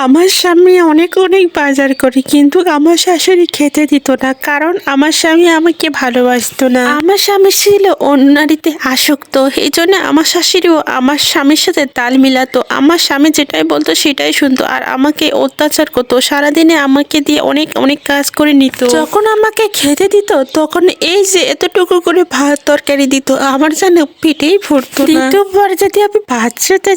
আমার স্বামী অনেক অনেক বাজার করে, কিন্তু আমার শাশুড়ি খেতে দিত না, কারণ আমার স্বামী আমাকে ভালোবাসতো না। আমার স্বামী ছিল অন্য নারীতে আসক্ত এই জন্য আমার শাশুড়িও আমার স্বামীর সাথে তাল মিলাতো। আমার স্বামী যেটাই বলতো সেটাই শুনতো, আর আমাকে অত্যাচার করতো, সারাদিনে আমাকে দিয়ে অনেক অনেক কাজ করে নিত। যখন আমাকে খেতে দিত, তখন এই যে এতটুকু করে ভাত তরকারি দিত, আমার যেন পেটেই ভরতো দ্বিতীয়বার যদি আমি ভাত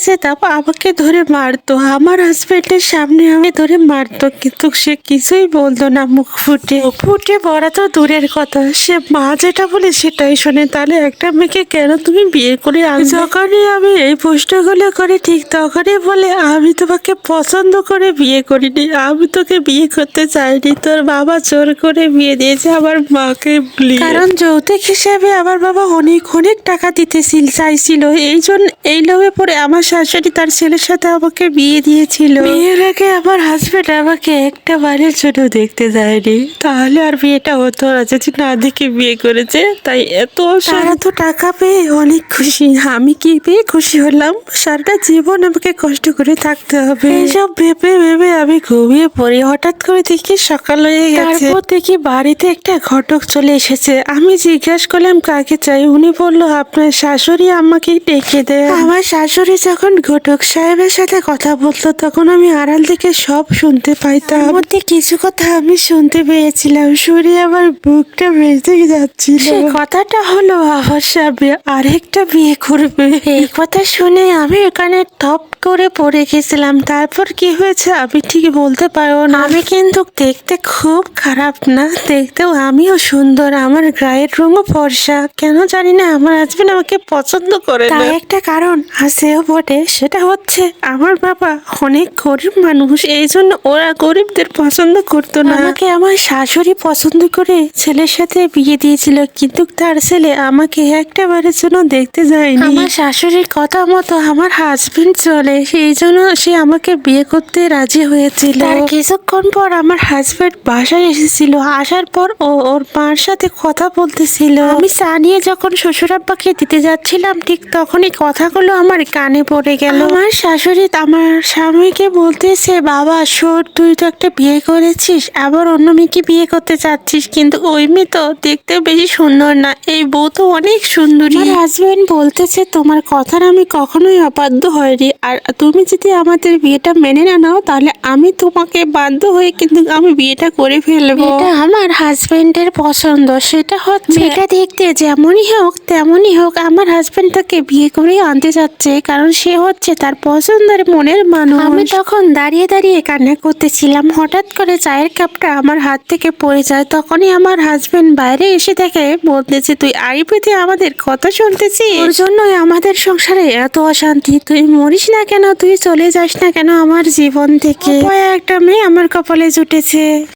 যেতাম, আমাকে ধরে মারতো। আমার হাজবেন্ডের সামনে আমি ধরে মারতো কিন্তু সে কিছুই বলতো না মুখ ফুটে। মুখ ফুটে বলা তো দূরের কথা। সে মা যেটা বলে সেটাই শোনে। তাহলে একটা মেয়েকে কেন তুমি বিয়ে করে আনবে? যখনই আমি এই প্রশ্নগুলো করি ঠিক তখনই বলে আমি তোমাকে পছন্দ করে বিয়ে করিনি। আমি তোকে বিয়ে করতে চাইনি। তোর বাবা জোর করে বিয়ে দিয়েছে আমার মাকে কারণ যৌতুক হিসেবে আমার বাবা অনেক অনেক টাকা দিতেছিল চাইছিল। এই জন্য এই লোভে পরে আমার শাশুড়ি তার ছেলের সাথে আমাকে বিয়ে দিয়েছিল। বিয়ের আগে আমার হাজবেন্ড আমাকে একটা বারের জন্য দেখতে যায়নি। তাহলে আর বিয়েটা হতো না যদি না দেখে বিয়ে করেছে। তাই এত সারা তো টাকা পেয়ে অনেক খুশি। আমি কি পেয়ে খুশি হলাম? সারাটা জীবন আমাকে কষ্ট করে থাকতে হবে। এইসব ভেবে ভেবে আমি ঘুমিয়ে পড়ি। হঠাৎ করে দেখি সকাল হয়ে গেছে। তারপর দেখি বাড়িতে একটা ঘটক চলে এসেছে। আমি জিজ্ঞাসা করলাম কাকে চাই? উনি বলল আপনার শাশুড়ি আমাকে ডেকে দেয় আমার শাশুড়ি যখন ঘটক সাহেবের সাথে কথা বলতো তখন আমি আড়াল থেকে সব শুনতে পাইতাম। তার মধ্যে কিছু কথা আমি শুনতে পেয়েছিলাম। শুনে আমার বুকটা বেঁচে যাচ্ছিল। সে কথাটা হলো আমার স্বামী আরেকটা বিয়ে করবে। এই কথা শুনে আমি এখানে টপ করে পড়ে গেছিলাম। তারপর কি হয়েছে আমি ঠিক বলতে পারব না। আমি কিন্তু দেখতে খুব খারাপ না দেখতেও আমিও সুন্দর আমার গায়ের রঙও ফর্সা। কেন জানি না আমার হাজবেন্ড আমাকে পছন্দ করে তার একটা কারণ আছেও বটে সেটা হচ্ছে আমার বাবা অনেক গরিব মানুষ এই জন্য ওরা গরিবদের পছন্দ করতো না। আমাকে আমার শাশুড়ি পছন্দ করে ছেলের সাথে বিয়ে দিয়েছিল কিন্তু তার ছেলে আমাকে একটা বারের জন্য দেখতে যায়নি। আমার শাশুড়ির কথা মতো আমার হাজবেন্ড চলে সেই জন্য সে আমাকে বিয়ে করতে রাজি হয়েছিল। তার কিছুক্ষণ পর আমার হাজবেন্ড বাসায় এসেছিল। আসার পর ও ওর মার সাথে কথা বলতেছিল। আমি চা নিয়ে যখন শ্বশুরাব্বাকে দিতে যাচ্ছিলাম ঠিক তখনই কথাগুলো আমার কানে পড়ে গেল। আমার শাশুড়ি আমার স্বামীকে বলতেছে বাবা শোন তুই তো একটা বিয়ে করেছিস আবার অন্য মেয়েকে বিয়ে করতে চাচ্ছিস কিন্তু ওই মেয়ে তো দেখতে বেশি সুন্দর না এই বউ তো অনেক সুন্দরী। হাজবেন্ড বলতেছে তোমার কথার আমি কখনোই অবাধ্য হয়নি আর তুমি যদি আমাদের বিয়েটা মেনে না নাও তাহলে আমি তোমাকে বাধ্য হয়ে কিন্তু আমি বিয়েটা করে ফেলব। এটা আমার হাজবেন্ডের পছন্দ সেটা হচ্ছে এটা দেখতে যেমনই হোক তেমনই হোক আমার হাজবেন্ড তাকে বিয়ে করে আনতে যাচ্ছে কারণ সে হচ্ছে তার পছন্দের মনের মানুষ। আমি তখন দাঁড়িয়ে দাঁড়িয়ে কান্না করতেছিলাম হঠাৎ করে চায়ের কাপটা আমার হাত থেকে পড়ে যায় তখনই আমার হাজবেন্ড বাইরে এসে দেখে বলতেছে তুই আইপিতে আমাদের কথা শুনতেছিস? ওর জন্যই আমাদের সংসারে এত অশান্তি তুই মরিস না কেন? তুই চলে যাস না কেন আমার জীবন থেকে? একটা মেয়ে আমার কপালে জুটেছে।